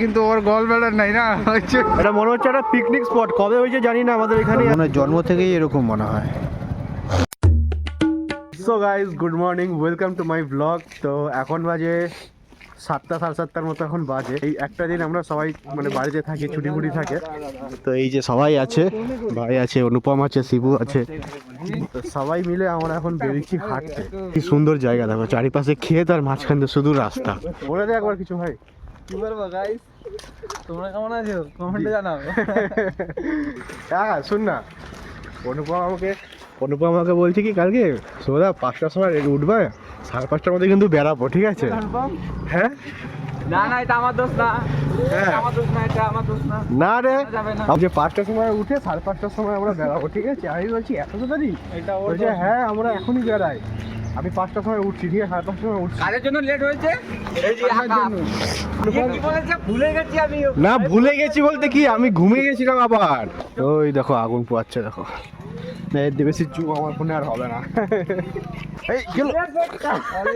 কিন্তু ওর গল ব্যাটার নাই না? এটা মনে হচ্ছে একটা পিকনিক স্পট কবে হয়েছে জানি না আমাদের এখানে। মানে জন্ম থেকেই এরকম মনে হয়। So guys good morning welcome to my blog তো এখন বাজে সাতটা সাড়ে সাতটার মতো এখন বাজে। এই একটা দিন আমরা সবাই মানে বাড়িতে থাকি ছুটি ফুটি থাকে। তো এই যে সবাই আছে ভাই আছে অনুপম আছে শিবু আছে। তো সবাই মিলে আমরা এখন বেরিয়েছি হাঁটতে। কি সুন্দর জায়গা দেখো চারিপাশে ক্ষেত আর মাঝখান দিয়ে শুধু রাস্তা। বলে দে একবার কিছু ভাই। কি বলব গাইস তোমরা কেমন আছো? কমেন্টে জানাও। হ্যাঁ শুন না। অনুপম আমাকে অনুপম আমাকে বলছে কি কালকে সোদা পাঁচটার সময় উঠবে সাড়ে পাঁচটার মধ্যে কিন্তু বেরাবো ঠিক আছে? হ্যাঁ? না না এটা আমার দোষ না। হ্যাঁ। না এটা আমার দোষ না। না রে যে পাঁচটার সময় উঠে সাড়ে পাঁচটার সময় আমরা বেরাবো ঠিক আছে? আমি বলছি এত তাড়াতাড়ি? হ্যাঁ আমরা এখনই বেরাই আমি পাঁচটার সময় উঠছি ঠিক আছে? সাড়ে পাঁচটার সময় উঠছি। কাজের জন্য লেট হয়েছে? না ভুলে গেছি বলতে কি? আমি ঘুমিয়ে গেছিলাম আবার। ওই দেখো আগুন পোয়াচ্ছে দেখো। বেশি চুপ আমার ফোনে আর হবে না। এই গেল আরে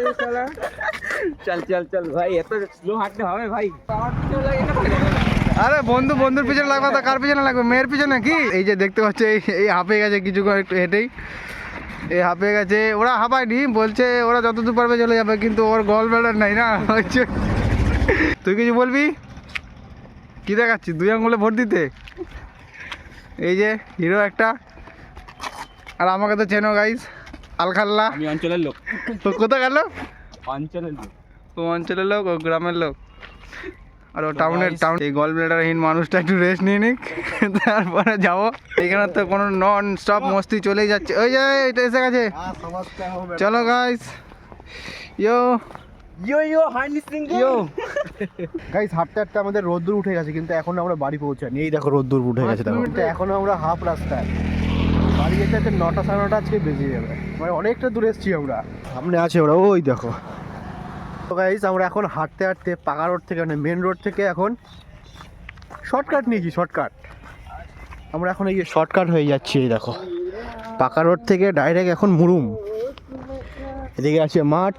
চল চল চল ভাই এত স্লো হাঁটতে হবে ভাই। আরে বন্ধু বন্ধুর পিছনে লাগবে তা কার পিছনে লাগবে? মেয়ের পিছনে কি? এই যে দেখতে পাচ্ছ এই এই হাঁপে গেছে কিছুক্ষণ একটু হেঁটেই। এই হাঁপে গেছে। ওরা হাঁপায়নি বলছে ওরা যতদূর পারবে চলে যাবে কিন্তু ওর গল ব্যাটার নাই না। হচ্ছে তুই কিছু বলবি? কি দেখাচ্ছিস? দুই আঙুলে ভোট দিতে? এই যে হিরো একটা। আর আমাকে তো চেনো গাইস আলখাল্লা। আমি অঞ্চলের লোক। তো কোথা গেল অঞ্চলের লোক। ও অঞ্চলের লোক ও গ্রামের লোক। আর টাউনের টাউন এই গল ব্লেডারহীন মানুষটা একটু রেস্ট নিয়ে নিক তারপরে যাব। এখানে তো কোনো নন স্টপ মস্তি চলেই যাচ্ছে। ওই যে এটা এসে গেছে। চলো guys yo yo yo Honey Singh yo guys হাঁটতে হাঁটতে আমাদের রোদ্দুর উঠে গেছে কিন্তু এখন আমরা বাড়ি পৌঁছানি এই দেখো রোদ্দুর উঠে গেছে দেখো। কিন্তু এখনও আমরা হাফ রাস্তায়। বাড়ি যেতে যেতে নটা সাড়ে নটা আজকে বেজে যাবে। মানে অনেকটা দূরে এসেছি আমরা। সামনে আছে ওরা ওই দেখো। তো গাইস আমরা এখন হাঁটতে হাঁটতে পাকা রোড থেকে মানে মেন রোড থেকে এখন শর্টকাট নিয়েছি শর্টকাট আমরা এখন এই যে শর্টকাট হয়ে যাচ্ছি, এই দেখো। পাকা রোড থেকে ডাইরেক্ট এখন মুরুম। এদিকে আছে মাঠ,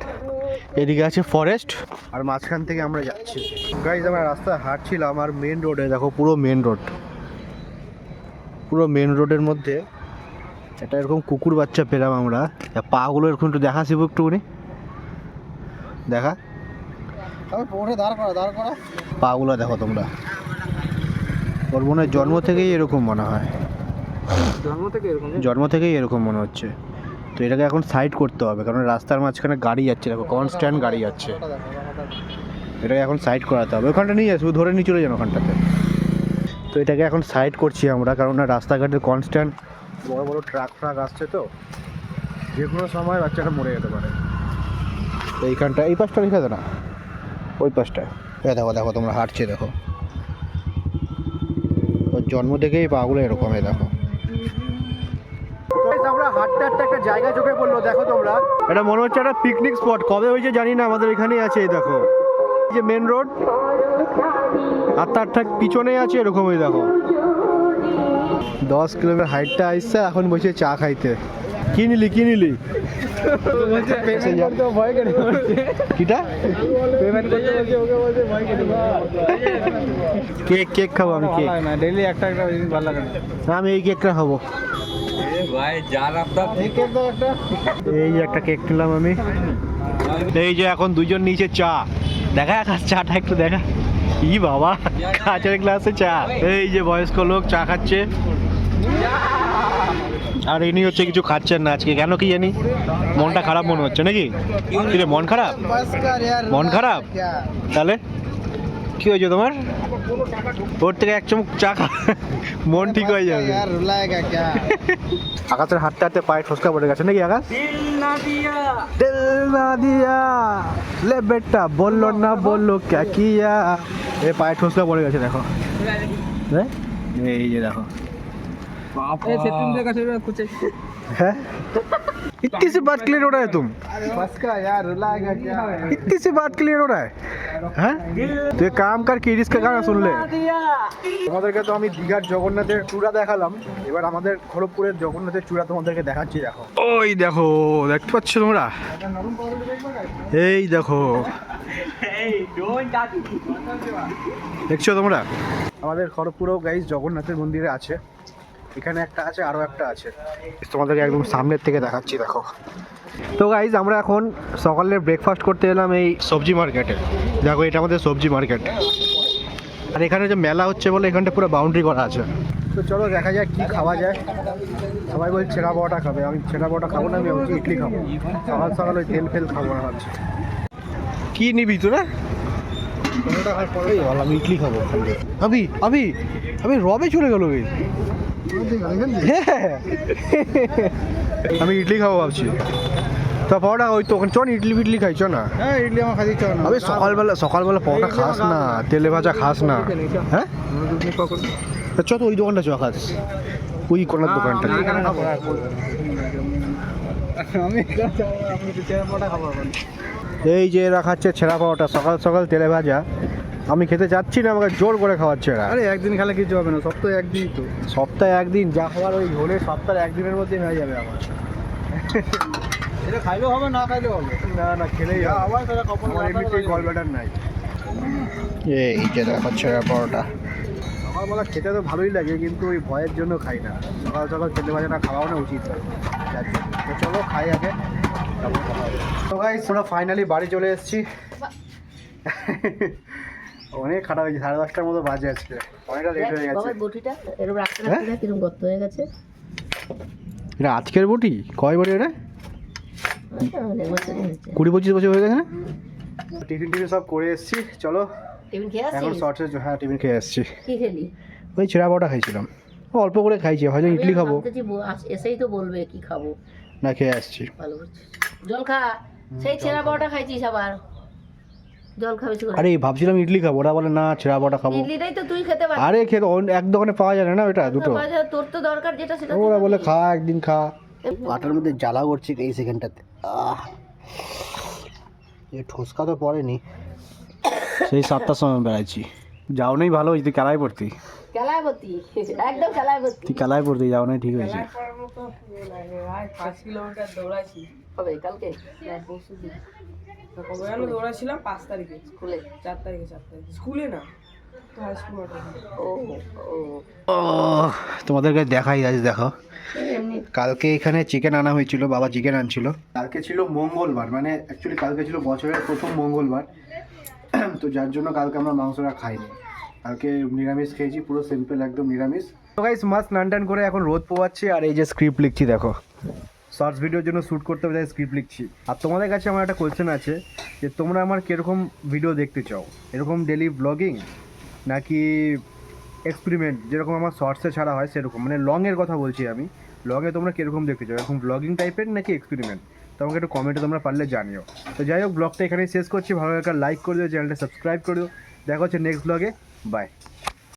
এদিকে আছে ফরেস্ট আর মাঝখান থেকে আমরা যাচ্ছি। গাইজ আমরা রাস্তায় হাঁটছিলাম, আর মেন রোডে দেখো, পুরো মেন রোড পুরো মেন রোডের মধ্যে একটা এরকম কুকুর বাচ্চা পেলাম আমরা। পাগুলো এরকম একটু দেখা শিবু একটুখানি। দেখা। পাগুলো দেখো তোমরা। ওর মনে জন্ম থেকেই এরকম মনে হয়। জন্ম থেকে এরকম? জন্ম থেকেই এরকম মনে হচ্ছে। তো এটাকে এখন সাইড করতে হবে কারণ রাস্তার মাঝখানে গাড়ি যাচ্ছে দেখো কনস্ট্যান্ট গাড়ি যাচ্ছে। এটাকে এখন সাইড করাতে হবে। ওখানটা নিয়ে যাচ্ছে ধরে নিয়ে চলে যান ওখানটাতে। তো এটাকে এখন সাইড করছি আমরা কারণ না রাস্তাঘাটে কনস্ট্যান্ট বড় বড় ট্রাক ফ্রাক আসছে তো। যে কোনো সময় বাচ্চাটা মরে যেতে পারে। এইখানটা এই পাশটা রেখে দে না। ওই পাশটায়। দেখো দেখো তোমরা হাঁটছে দেখো। ওর জন্ম থেকেই পাগুলো এরকম এই দেখো। আমরা হাঁটতে হাঁটতে একটা জায়গা চোখে পড়ল দেখো তোমরা। এটা মনে হচ্ছে একটা পিকনিক স্পট কবে হয়েছে জানি না আমাদের এখানেই আছে এই দেখো। এই যে মেন রোড আর তার ঠিক পিছনেই আছে এরকম ওই দেখো। দশ কিলোমিটার হাইটটা আসছে এখন বসে চা খাইতে। কি নিলি কি নিলি? কিটা পেমেন্ট করতে বলছে ওকে বলছে ভয় কেটে কেক কেক খাব আমি কেক। না ডেইলি একটা একটা জিনিস ভালো লাগে না। আমি এই কেকটা খাব। ভাই যার আপনার এই যে একটা কেক নিলাম আমি। এই যে এখন দুজন নিচে চা। দেখা আকাশ চাটা একটু দেখা। ই বাবা কাঁচের গ্লাসে চা। এই যে বয়স্ক লোক চা খাচ্ছে। আর ইনি হচ্ছে কিছু খাচ্ছেন না আজকে। কেন কি জানি? মনটা খারাপ মনে হচ্ছে নাকি? রে মন খারাপ? মন খারাপ? তাহলে? কি হয়েছে তোমার? ওর থেকে এক চমুক চা মন ঠিক হয়ে যাবে। আকাশের হাঁটতে হাঁটতে পায়ে ঠোসকা পড়ে গেছে নাকি আকাশ? দিল না দিয়া। লে বেটা বলল না বলল ক্যাকিয়া এ পায়ে ঠোসকা পড়ে গেছে দেখো। এই যে দেখো। हैं इतनी सी बात क्लियर हो रहा है तुम बस का यार रुलाएगा क्या इतनी सी बात क्लियर हो रहा है हैं तो एक काम कर किरिस का गाना सुन ले তোমাদেরকে তো আমি দীঘার জগন্নাথের চূড়া দেখালাম এবার আমাদের খড়গপুরের জগন্নাথের চূড়া তোমাদেরকে দেখাচ্ছি দেখো ওই দেখো দেখতে পাচ্ছ তোমরা এই দেখো দেখছো তোমরা আমাদের খড়গপুরেও গাইজ জগন্নাথের মন্দিরে আছে এখানে একটা আছে আরও একটা আছে। তোমাদেরকে একদম সামনের থেকে দেখাচ্ছি দেখো। তো গাইজ আমরা এখন সকালের ব্রেকফাস্ট করতে এলাম এই সবজি মার্কেটে দেখো এটা আমাদের সবজি মার্কেট আর এখানে যে মেলা হচ্ছে বলে এখানটা পুরো বাউন্ডারি করা আছে। তো চলো দেখা যাক কি খাওয়া যায়। সবাই বলছে ছেঁড়া বড়াটা খাবে। আমি ছেঁড়া বড়াটা খাব না আমি বলছি ইডলি খাব। সকাল সকাল ওই তেল ফেল খাব না ভাবছি। কি নিবি তোরা আমি ইডলি খাব। আবি। আবি আবি রবে চলে গেল। আমি ইডলি খাব ভাবছি তা পরোটা ওই তো চল ইডলি ফিডলি খাই না হ্যাঁ ইডলি আমার খাতে ইচ্ছা আবে সকালবেলা সকালবেলা পরোটা খাস না তেলে ভাজা খাস না হ্যাঁ তা চ তো ওই দোকানটা চ খাস ওই কোনার দোকানটা আমি এই যে এরা খাচ্ছে ছেঁড়া পাওয়াটা সকাল সকাল তেলে ভাজা আমি খেতে চাচ্ছি না আমাকে জোর করে খাওয়াচ্ছে এরা। আরে একদিন খেলে কিছু হবে না সপ্তাহে একদিনই তো। সপ্তাহে একদিন যা খাবার ওই হলে সপ্তাহে একদিনের মধ্যেই হয়ে যাবে আমার এটা খাইলেও হবে না খাইলেও হবে? না না খেলেই হবে। আমার তাহলে কপাল আমার এমনিতেই কল ব্যাটার নাই। এই যে দেখো ছেঁড়া আমার বলা খেতে তো ভালোই লাগে কিন্তু ওই ভয়ের জন্য খাই না। সকাল সকাল তেলে ভাজাটা খাওয়াও না উচিত। তো চলো খাই আগে। তো গাইস আমরা ফাইনালি বাড়ি চলে এসেছি। অনেক খারাপ হয়েছে সাড়ে দশটার মতো বাজে আজকে। অনেকটা লেট হয়ে গেছে। বটিটা এরকম রাখতে হ্যাঁ? রাখতে না কীরকম গর্ত হয়ে গেছে। এটা আজকের বটি? কয় বটি এটা? কুড়ি পঁচিশ বছর হয়ে গেছে না? টিফিন টিফিন সব করে এসেছি চলো। টিফিন খেয়ে এখন আসছিস শর্টসে হ্যাঁ টিফিন খেয়ে এসেছি কি খেলি? ওই ছেঁড়া পাওয়াটা খাইছিলাম। অল্প করে খাইছি হয়তো ইডলি খাব। এসেই তো বলবে কি খাব। না খেয়ে আসছি। ভালো জল খা। সেই ছেঁড়া পাওয়াটা খাইছিস আবার। জল খাবি করে আরে ভাবছিলাম ইডলি খাব ওরা বলে না ছেঁড়া পাওয়াটা খাব। ইডলিটাই তো তুই খেতে পারছিস আরে খেতে এক দোকানে পাওয়া যায় না ওটা দুটো। তোর তো দরকার যেটা সেটা ওরা বলে খা একদিন খা। পাটার মধ্যে জ্বালা করছে এই সেকেন্ডটাতে। এ ঠোসকা তো পড়েনি। সেই সাতটার সময় বেড়াচ্ছি যাও নাই ভালো হয়েছে তুই খেলায় পড়তি? খেলায় ভর্তি একদম খেলায় ভর্তি তুই খেলায় পড়তি যাও নাই ঠিক হয়েছে। পাঁচ কিলোমিটার দৌড়াইছি। হবে কালকে? না, পরশুদিন। কবে যেন দৌড়াইছিলাম পাঁচ তারিখে। স্কুলে? চার তারিখে চার তারিখে। স্কুলে না তোমাদেরকে দেখাই আজ দেখো। কালকে এখানে চিকেন আনা হয়েছিল বাবা চিকেন আনছিল। কালকে ছিল মঙ্গলবার মানে অ্যাকচুয়ালি কালকে ছিল বছরের প্রথম মঙ্গলবার। তো যার জন্য কালকে আমরা মাংসটা খাইনি। কালকে নিরামিষ খেয়েছি পুরো সিম্পল একদম নিরামিষ। তো গাইস মাছ স্নান টান করে এখন রোদ পোয়াচ্ছি আর এই যে স্ক্রিপ্ট লিখছি দেখো। শর্টস ভিডিওর জন্য শ্যুট করতে হবে, তাই স্ক্রিপ্ট লিখছি। আর তোমাদের কাছে আমার একটা কোয়েশ্চেন আছে, যে তোমরা আমার কীরকম ভিডিও দেখতে চাও? এরকম ডেলি ব্লগিং নাকি এক্সপেরিমেন্ট যেরকম আমার শর্টসে ছাড়া হয়, সেরকম। মানে লংয়ের কথা বলছি আমি। লংয়ে তোমরা কীরকম দেখতে চাও? এরকম ব্লগিং টাইপের নাকি এক্সপেরিমেন্ট তোমাকে একটু কমেন্টে তোমরা পারলে জানিও। তো যাই হোক ব্লগটা এখানেই শেষ করছি। ভালো একটা লাইক করে দিও চ্যানেলটা সাবস্ক্রাইব করে দিও। দেখা হচ্ছে নেক্সট ব্লগে বাই